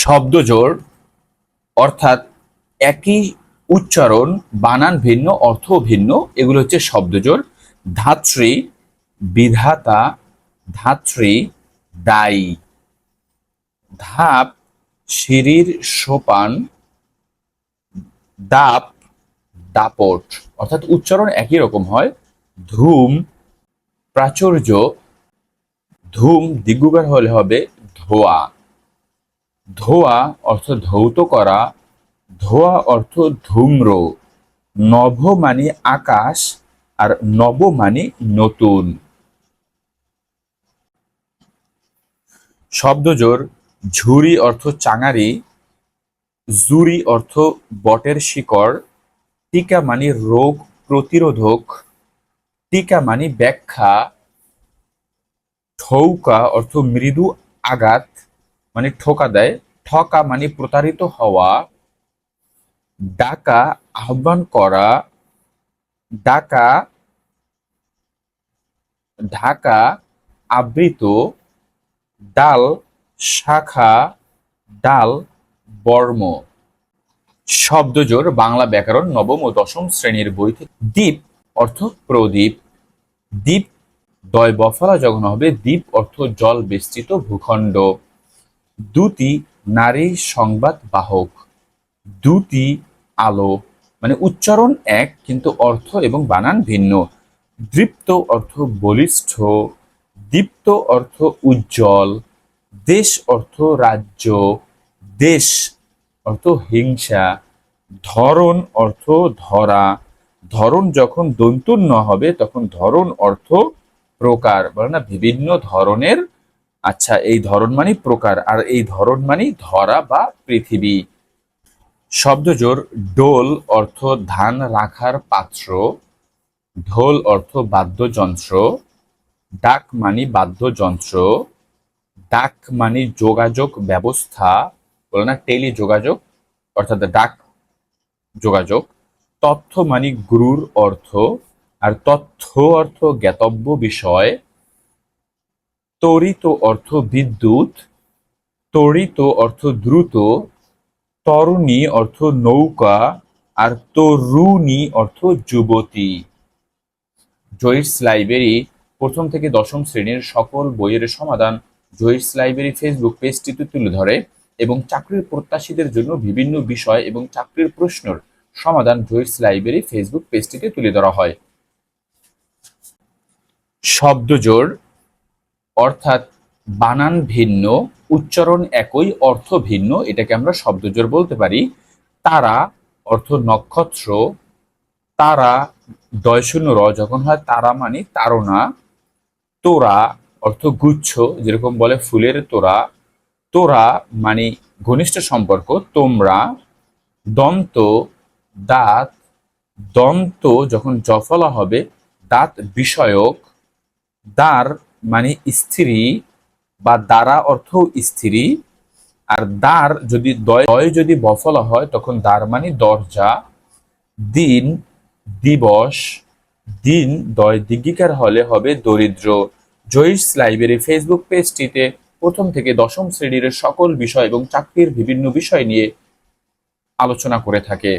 শব্দজোড় অর্থাৎ একই উচ্চারণ, বানান ভিন্ন অর্থ ভিন্ন, এগুলো হচ্ছে শব্দজোড় ধাত্রী, বিধাতা, ধাত্রী, দায়ী। ধাপ, সিঁড়ির সোপান, দাপ, দাপট। অর্থাৎ উচ্চারণ একই রকম হয়। ধূম, প্রাচুর্য, ধূম দিগুগার হলে হবে ধোয়া। ধোয়া অর্থ ধৌত করা, ধোয়া অর্থ ধূম্র নভ মানে আকাশ আর নব মানে নতুন। শব্দজোর ঝুরি অর্থ চাঙারি, জুরি অর্থ বটের শিকড় টিকা মানে রোগ প্রতিরোধক টিকা মানে ব্যাখ্যা, ঠৌকা অর্থ মৃদু আঘাত মানে ঠোকা দেয়। ঠকা মানে প্রতারিত হওয়া, ডাকা, আহ্বান করা, ডাকা, ঢাকা, আবৃত, ডাল, শাখা, ডাল, বর্ম। শব্দজোড় বাংলা ব্যাকরণ নবম ও দশম শ্রেণির বই থেকে। দ্বীপ অর্থ প্রদীপ। দ্বীপ দয় বফলা যখন হবে। দ্বীপ অর্থ জল বিস্তৃত ভূখণ্ড। দুটি নারী সংবাদ বাহক। দুটি আলো মানে উচ্চারণ এক, কিন্তু অর্থ এবং বানান ভিন্ন। দৃপ্ত অর্থ বলিষ্ঠ, দীপ্ত অর্থ উজ্জ্বল, দেশ অর্থ রাজ্য, দেশ অর্থ হিংসা ধরন অর্থ ধরা। ধরন যখন দন্তুন্ন হবে, তখন ধরন অর্থ প্রকার, বলে না, বিভিন্ন ধরনের আচ্ছা এই ধরন মানে প্রকার, আর এই ধরন মানে ধরা বা পৃথিবী। শব্দজোর ডোল অর্থ ধান রাখার পাত্র, ঢোল অর্থ বাদ্যযন্ত্র, ডাক মানি বাদ্যযন্ত্র, ডাক মানি যোগাযোগ ব্যবস্থা, বলে না টেলি যোগাযোগ অর্থাৎ ডাক যোগাযোগ, তথ্য মানি গুরুর অর্থ, আর তথ্য অর্থ জ্ঞাতব্য বিষয় তরিত অর্থ বিদ্যুৎ, তরিত অর্থ দ্রুত, তরুণী অর্থ নৌকা, আর তরুণী অর্থ যুবতী। জয়িস লাইব্রেরি প্রথম থেকে দশম শ্রেণির সকল বইয়ের সমাধান জয়িস লাইব্রেরি ফেসবুক পেজটিতে তুলে ধরে এবং চাকরির প্রত্যাশীদের জন্য বিভিন্ন বিষয় এবং চাকরির প্রশ্নের সমাধান জয়িস লাইব্রেরি ফেসবুক পেজটিতে তুলে ধরা হয়। শব্দজোড় অর্থাৎ বানান ভিন্ন, উচ্চারণ একই, অর্থ ভিন্ন, এটাকে আমরা শব্দজোড় বলতে পারি। তারা, অর্থ নক্ষত্র। তারা, দয় শূন্য, র যখন হয় তারা মানে তারা তোরা, অর্থ গুচ্ছ, যেরকম বলে ফুলের তোরা। তোরা মানে ঘনিষ্ঠ সম্পর্ক, তোমরা। দন্ত, দাঁত। দন্ত যখন জফলা হবে, দাঁত বিষয়ক। দ্বার মানে স্ত্রী বা দ্বারা অর্থ স্ত্রী, আর দ্বার যদি দয় যদি বফলা হয়, তখন দ্বার মানে দরজা, দিন দিবস, দিন দয় দিগিকার হলে হবে দরিদ্র। জয়িস লাইব্রেরি ফেসবুক পেজটিতে প্রথম থেকে দশম শ্রেণির সকল বিষয় এবং চাকরির বিভিন্ন বিষয় নিয়ে আলোচনা করে থাকে।